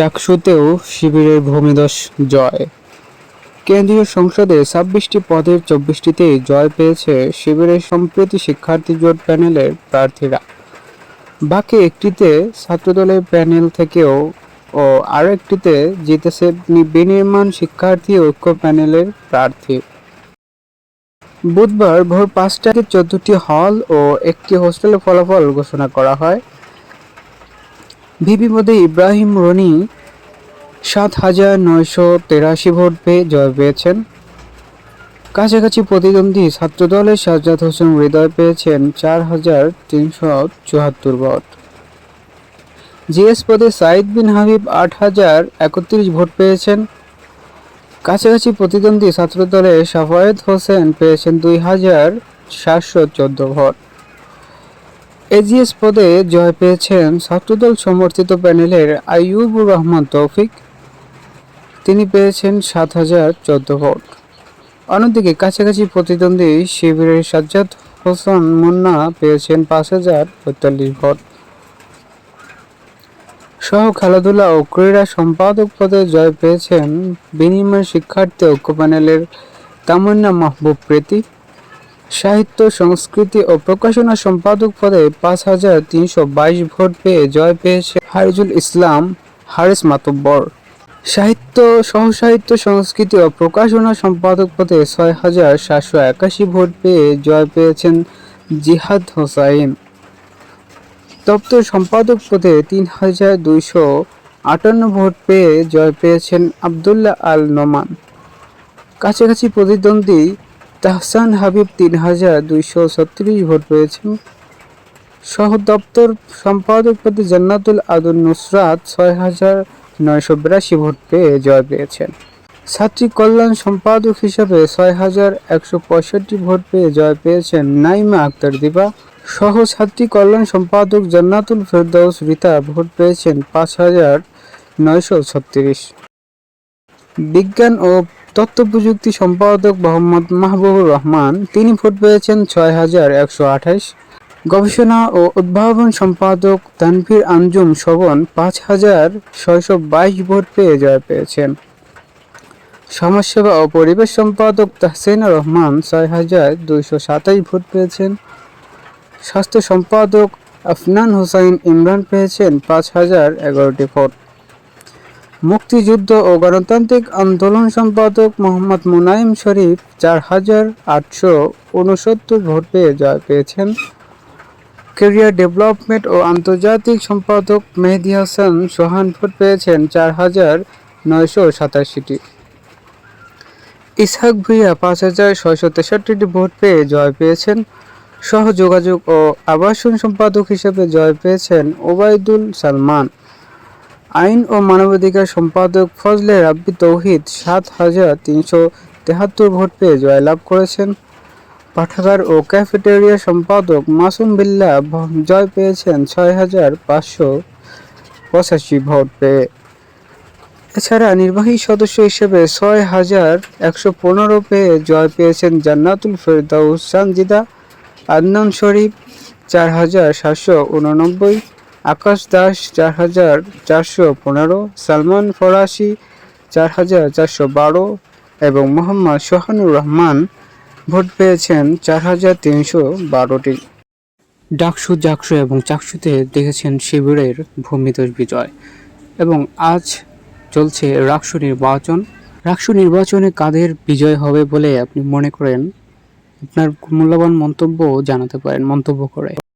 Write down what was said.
চাকসুতেও শিবিরের ভূমিদশ জয়। কেন্দ্রীয় সংসদে ছাব্বিশটি পদের চব্বিশটিতেই জয় পেয়েছে শিবিরের সম্প্রতি শিক্ষার্থী জোট প্যানেলের প্রার্থীরা। বাকি একটিতে ছাত্রদলের প্যানেল থেকেও ও আরও একটিতে জিতেছে বিনির্মাণ শিক্ষার্থী ঐক্য প্যানেলের প্রার্থী। বুধবার ভোর পাঁচটায় চোদ্দটি হল ও একটি হোস্টেলের ফলাফল ঘোষণা করা হয়। ভিপি পদে ইব্রাহিম রনি সাত হাজার নয়শো তেরাশি ভোট পেয়ে জয় পেয়েছেন। কাছাকাছি প্রতিদ্বন্দ্বী ছাত্রদলের সাজ্জাদ হোসেন হৃদয় পেয়েছেন চার হাজার তিনশো চুয়াত্তর ভোট। জিএস পদে সাইদ বিন হাবিব আট হাজার একত্রিশ ভোট পেয়েছেন। কাছাকাছি প্রতিদ্বন্দ্বী ছাত্রদলের সাফায়েত হোসেন পেয়েছেন দুই হাজার সাতশো চোদ্দ ভোট। এজিএস পদে জয় পেয়েছেন ছাত্রদল সমর্থিত প্যানেলের আইয়ুবুর রহমান তৌফিক। তিনি পেয়েছেন সাত হাজার চোদ্দ ভোট। অন্যদিকে কাছাকাছি প্রতিদ্বন্দ্বী শিবিরের সাজ্জাদ হোসেন মুন্না পেয়েছেন পাঁচ হাজার পঁয়তাল্লিশ ভোট। সহ খেলাধুলা ও ক্রীড়া সম্পাদক পদে জয় পেয়েছেন বিনিময় শিক্ষার্থী ঐক্য প্যানেলের তামান্না মাহবুব প্রীতি। সাহিত্য, সংস্কৃতি ও প্রকাশনা সম্পাদক পদে পাঁচ হাজার তিনশো বাইশ ভোট পেয়ে জয় পেয়েছে হারিজুল ইসলাম, হারিস মাতব্বর। সাহিত্য, সহসাহিত্য, সংস্কৃতি ও প্রকাশনা সম্পাদক পদে ছয় হাজার সাতশো একাশি ভোট পেয়ে জয় পেয়েছেন জিহাদ হোসাইন। দপ্তর সম্পাদক পদে তিন হাজার দুইশো আটান্ন ভোট পেয়ে জয় পেয়েছেন আবদুল্লাহ আল নোমান। কাছাকাছি প্রতিদ্বন্দ্বী তাহসান হাবিব তিন হাজার দুইশো ছত্রিশ ভোট পেয়েছেন। সহ দপ্তর সম্পাদক পদে জান্নাতুল আদুল নুসরাত ছয় হাজার নয়শো বিরাশি ভোট পেয়ে জয় পেয়েছেন। ছাত্রী কল্যাণ সম্পাদক হিসাবে ছয় হাজার একশো পঁয়ষট্টি ভোট পেয়ে জয় পেয়েছেন নাইমা আক্তার দিবা। সহ ছাত্রী কল্যাণ সম্পাদক জান্নাতুল ফেরদৌস রিতা ভোট পেয়েছেন পাঁচ হাজার নয়শো ছত্রিশ। বিজ্ঞান ও তথ্য প্রযুক্তি সম্পাদক মোহাম্মদ মাহবুবুর রহমান, তিনি ভোট পেয়েছেন ছয় হাজার একশো আঠাশ। গবেষণা ও উদ্ভাবন সম্পাদক তানভীর আঞ্জুম শোভন পাঁচ হাজার ছয়শো বাইশ ভোট পেয়ে জয় পেয়েছেন। সমাজসেবা ও পরিবেশ সম্পাদক তাহসিনা রহমান ছয় হাজার দুইশো সাতাশ ভোট পেয়েছেন। স্বাস্থ্য সম্পাদক আফনান হোসাইন ইমরান পেয়েছেন পাঁচ হাজার এগারোটি ভোট। মুক্তিযুদ্ধ ও গণতান্ত্রিক আন্দোলন সম্পাদক মোহাম্মদ মুনাইম শরীফ চার হাজার আটশো উনসত্তর ভোট পেয়ে জয় পেয়েছেন। ক্যারিয়ার ডেভেলপমেন্ট ও আন্তর্জাতিক সম্পাদক মেহেদি হাসান সোহান ভোট পেয়েছেন চার হাজার নয়শো সাতাশিটি। ইসহাক ভুইয়া পাঁচ হাজার ছয়শো তেষট্টিটি ভোট পেয়ে জয় পেয়েছেন। সহযোগাযোগ ও আবাসন সম্পাদক হিসেবে জয় পেয়েছেন ওবায়দুল সালমান। আইন ও মানবাধিকার সম্পাদক ফজলে রাব্বি তৌহিদ সাত হাজার তিনশো তেহাত্তর ভোট পেয়ে জয়লাভ করেছেন। পাঠাগার ও ক্যাফেটেরিয়া সম্পাদক মাসুম বিল্লা জয় পেয়েছেন ছয় হাজার পাঁচশো পঁচাশি ভোট পেয়ে। এছাড়া নির্বাহী সদস্য হিসেবে ছয় হাজার একশো পনেরো পেয়ে জয় পেয়েছেন জান্নাতুল ফেরদাউস, সানজিদা, আদনান শরীফ, চার হাজার সাতশো উননব্বই। আকাশ দাস চার হাজার চারশো পনেরো, সালমান ফরাসি চার হাজার চারশো বারো এবং মোহাম্মদ সোহানুর রহমান ভোট পেয়েছেন চার হাজার তিনশো বারোটি। ডাকসু, জাকসু এবং চাকসুতে দেখেছেন শিবিরের ভূমিদোষ বিজয় এবং আজ চলছে রাকসু নির্বাচন। রাকসু নির্বাচনে কাদের বিজয় হবে বলে আপনি মনে করেন? আপনার মূল্যবান মন্তব্য জানাতে পারেন, মন্তব্য করে।